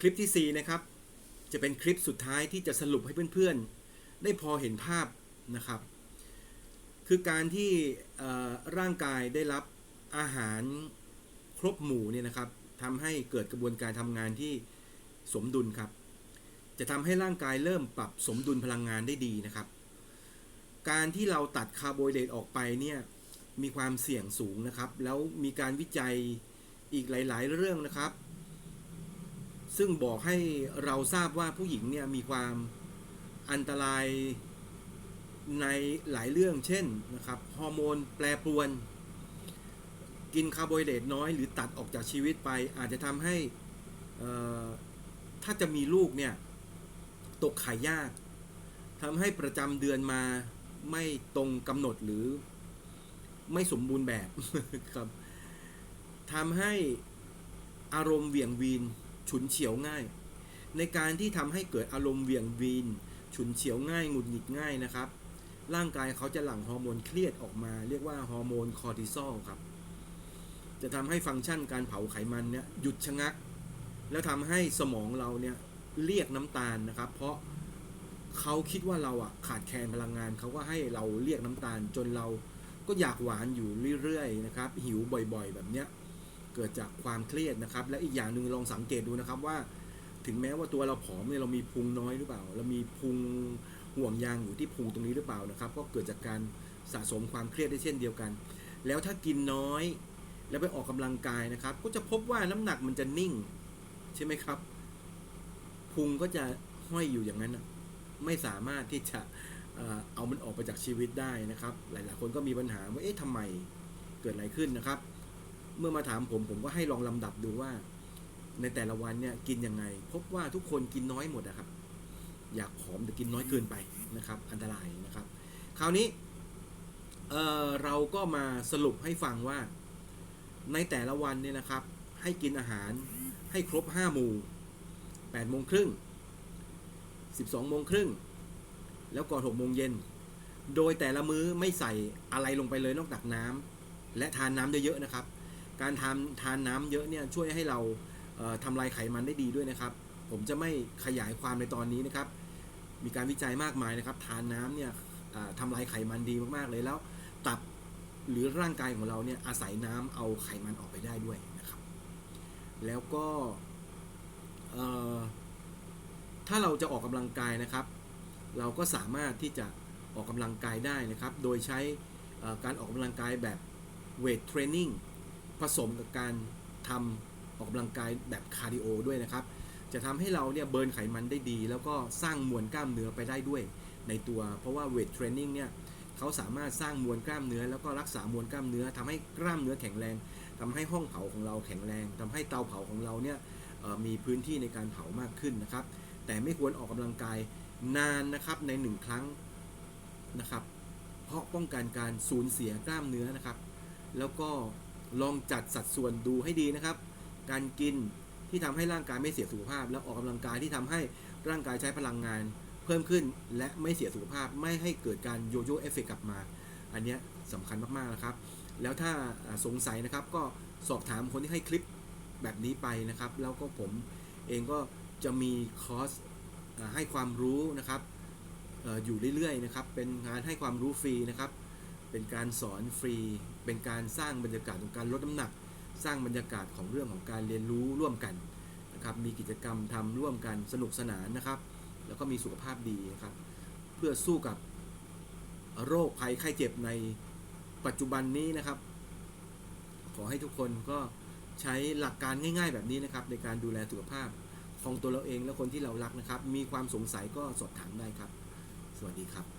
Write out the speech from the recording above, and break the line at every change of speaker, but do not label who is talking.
คลิปที่ 4 นะครับ จะเป็นคลิปสุดท้ายที่จะสรุปให้เพื่อนๆ ได้พอเห็นภาพนะครับ คือการที่ร่างกายได้รับอาหารครบหมู่เนี่ยนะครับทำให้เกิดกระบวนการทำงานที่สมดุลครับ จะทำให้ร่างกายเริ่มปรับสมดุลพลังงานได้ดีนะครับ การที่เราตัดคาร์โบไฮเดรตออกไปเนี่ยมีความเสี่ยงสูงนะครับ แล้วมีการวิจัยอีกหลาย ๆ เรื่องนะครับ ซึ่งบอกให้เราทราบว่าผู้หญิงเนี่ยมีความอันตรายในหลายเรื่องเช่นนะครับฮอร์โมนแปรปรวน กินคาร์โบไฮเดรตน้อยหรือตัดออกจากชีวิตไป อาจจะทำให้ถ้าจะมีลูกเนี่ย ตกไข่ยากทำให้ประจำเดือนมาไม่ตรงกำหนดหรือไม่สมบูรณ์แบบครับทำให้อารมณ์เหวี่ยงวีน ฉุนเฉียวง่าย ในการที่ทำให้เกิดอารมณ์เวียงวีน ฉุนเฉียวง่ายหงุดหงิดง่ายนะครับ ร่างกายเขาจะหลั่งฮอร์โมนเครียดออกมา เรียกว่าฮอร์โมนคอร์ติซอลครับ จะทำให้ฟังก์ชันการเผาไขมันเนี่ยหยุดชะงัก แล้วทำให้สมองเราเนี่ยเรียกน้ำตาลนะครับ เพราะเขาคิดว่าเราอะขาดแคลนพลังงานเขาก็ให้เราเรียกน้ำตาลจนเราก็อยากหวานอยู่เรื่อยๆนะครับ หิวบ่อยๆ แบบเนี้ย เกิดจากความเครียดนะครับ และอีกอย่างหนึ่งลองสังเกตดูนะครับว่า ถึงแม้ว่าตัวเราผอมเนี่ยเรามีพุงน้อยหรือเปล่า เรามีพุงห่วงยางอยู่ที่พุงตรงนี้หรือเปล่านะครับ ก็เกิดจากการสะสมความเครียดได้เช่นเดียวกัน แล้วถ้ากินน้อย แล้วไปออกกำลังกายนะครับ ก็จะพบว่าน้ำหนักมันจะนิ่ง ใช่ไหมครับ พุงก็จะห้อยอยู่อย่างนั้นไม่สามารถที่จะเอามันออกไปจากชีวิตได้นะครับ หลาย ๆ คนก็มีปัญหาว่าเอ๊ะทำไมเกิดอะไรขึ้นนะครับ เมื่อมาถามผมผมก็ให้ลองลำดับดูว่า ในแต่ละวันเนี่ยกินยังไง พบว่าทุกคนกินน้อยหมดนะครับ อยากผอมแต่กินน้อยเกินไปนะครับ อันตรายนะครับ คราวนี้เออเราก็มาสรุปให้ฟังว่า ในแต่ละวันเนี่ยนะครับ ให้กินอาหารให้ครบ5หมู่8โมงครึ่ง12โมงครึ่งแล้วก่อน6โมงเย็นโดยแต่ละมื้อไม่ใส่อะไรลงไปเลยนอกจากน้ำและทานน้ำเยอะๆนะครับ การทานทานน้ำเยอะเนี่ยช่วยให้เราเอ่อทำลายไขมันได้ดีด้วยนะครับ ผมจะไม่ขยายความในตอนนี้นะครับ มีการวิจัยมากมายนะครับทานน้ำเนี่ยทำลายไขมันดีมากๆเลยแล้ว ตับหรือร่างกายของเราเนี่ยอาศัยน้ำเอาไขมันออกไปได้ด้วยนะครับ แล้วก็ถ้าเราจะออกกำลังกายนะครับ เราก็สามารถที่จะออกกำลังกายได้นะครับ โดยใช้การออกกำลังกายแบบเวทเทรนนิ่ง ผสมกับการทำออกกำลังกายแบบคาร์ดิโอด้วยนะครับ จะทำให้เราเนี่ยเบิร์นไขมันได้ดี แล้วก็สร้างมวลกล้ามเนื้อไปได้ด้วยในตัว เพราะว่าเวทเทรนนิ่งเนี่ยเขาสามารถสร้างมวลกล้ามเนื้อ แล้วก็รักษามวลกล้ามเนื้อทำให้กล้ามเนื้อแข็งแรงทำให้ห้องเผาของเราแข็งแรงทำให้เตาเผาของเราเนี่ยมีพื้นที่ในการเผามากขึ้นนะครับ แต่ไม่ควรออกกำลังกายนานนะครับในหนึ่งครั้งนะครับ เพราะป้องกันการสูญเสียกล้ามเนื้อนะครับ แล้วก็ ลองจัดสัดส่วนดูให้ดีนะครับ การกินที่ทำให้ร่างกายไม่เสียสุขภาพ แล้วออกกำลังกายที่ทำให้ร่างกายใช้พลังงาน เพิ่มขึ้นและไม่เสียสุขภาพ ไม่ให้เกิดการโยโย่เอฟเฟกกลับมา อันนี้ยสำคัญมากๆนะครับ แล้วถ้าสงสัยนะครับก็สอบถามคนที่ให้คลิปแบบนี้ไปนะครับ แล้วก็ผมเองก็จะมีคอร์สให้ความรู้นะครับอยู่เรื่อยๆนะครับ เป็นงานให้ความรู้ฟรีนะครับ เป็นการสอนฟรี เป็นการสร้างบรรยากาศของการลดน้ำหนัก สร้างบรรยากาศของเรื่องของการเรียนรู้ร่วมกันนะครับ มีกิจกรรมทำร่วมกันสนุกสนานนะครับ แล้วก็มีสุขภาพดีนะครับ เพื่อสู้กับโรคภัยไข้เจ็บในปัจจุบันนี้นะครับ ขอให้ทุกคนก็ใช้หลักการง่าย ๆ แบบนี้นะครับ ในการดูแลสุขภาพของตัวเราเองและคนที่เรารักนะครับ มีความสงสัยก็สอบถามได้ครับ สวัสดีครับ